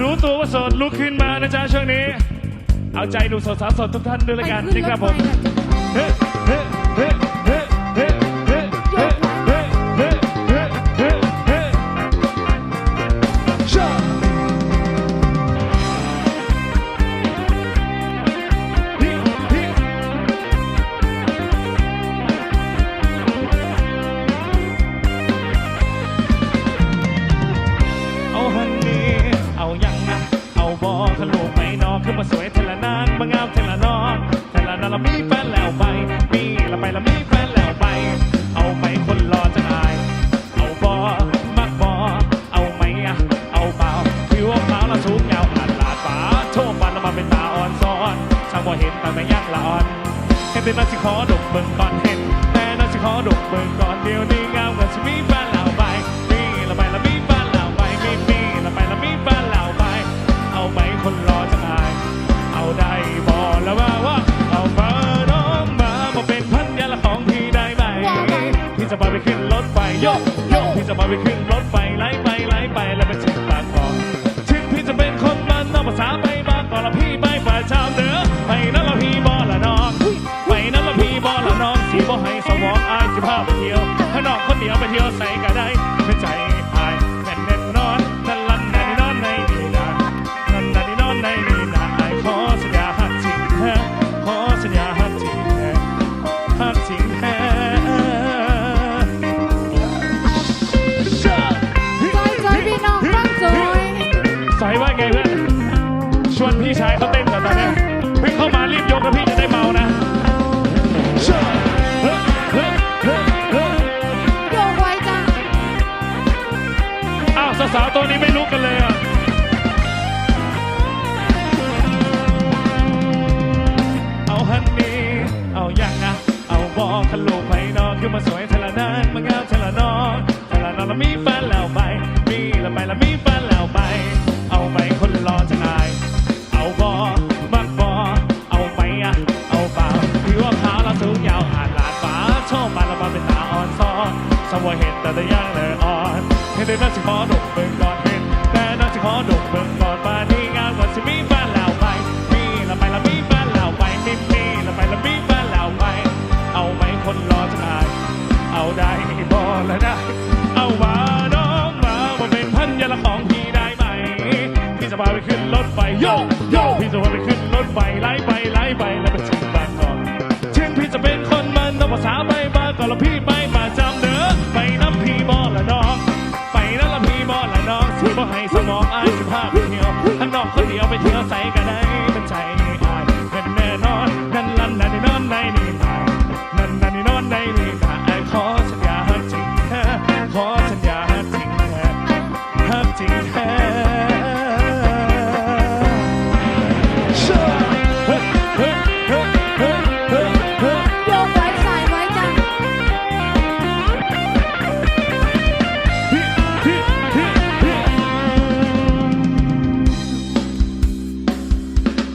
รู้ตัวว่าโสดลุกขึ้นมานะจ๊ะช่วงนี้ เอาใจหนุ่มโสดสาวโสดทุกท่านด้วยละกันนะครับผม ขลูกไปนอนขึ้นมาสวยเทละนางมางามเทละนอนเทละนานเรามีแฟนแล้วไป มีละไปเรามีแฟนแล้วไป เอาไปคนรอจะอาย เอาบอมักบอเอาไหมอะเอาเปล่าผิวขาวเราสูงยาวอาดลาดฟ้าโชว์ฟันเรามาเป็นตาอ่อนซ้อนช่างว่าเห็นแต่ไม่ยักละอ่อนเห็นแต่น่าสิขอดกเบิ่งก่อนเห็นแต่น่าสิขอดกเบิ่งก่อนเดียวนี้งามกว่าสิมีแฟนแล้วไโยกโยกพี่จะมาไปขึ้นรถไฟไล่ไปไล่ไปแล้วไปชิบปากคอถึงพี่จะเป็นคนมันนอกภาษาไปบางก่อนละพี่ไปฝ่ายชาวเหนือไปนั่นละพี่บอละน้องไปนั่นละพี่บอละน้องสีบ่ให้สมองอายสิพาไปเที่ยวข้าน้องคนเดียวไปเที่ยวใส่กัน ชวนพี่ชายเขาเต้นก่อนตอนนี้พิ่เข้ามารีบยกแล้วพี่จะได้เมานะโยกไว้จ้าอ้าวสาวๆตัวนี้ไม่ลุกกันเลยอะเอาฮันนี่เอาอยังนะเอาบอกขันลูกไปนอนขึ้นมาสวยเทละนานมางามเทละนอนเทละนอนแล้วมีแฟนแล้วไปมีแล้วไปแล้วมีแฟนแล้ว แต่แต่ยังเลยอ่อนเห็นได้น่าสิขอดกเบิ่งก่อนเห็นแต่น่าสิขอดกเบิ่งก่อนมานี่งานก่อนสิมีแฟนแล้วไปมีแล้วไปแล้วมีแฟนแล้วไปมีมีแล้วไปแล้วมีแฟนแล้วไปเอาไหมคนรอจะอายเอาได้บอแล้วได้เอามาน้องมามาเป็นพันยาละของพี่ได้ไหมพี่จะพาไปขึ้นรถไฟโยกโยกพี่จะพาไปขึ้นรถไฟไล่ไปไล่ไปแล้วไปถึงบางกอกถึงพี่จะเป็นคนมันต้องภาษาไปบ้างก่อนแล้วพี่ไป มองอายสิพาไปเที่ยวข้างนอกคนเดียวไปเที่ยวใส่กันได้เป็นใจ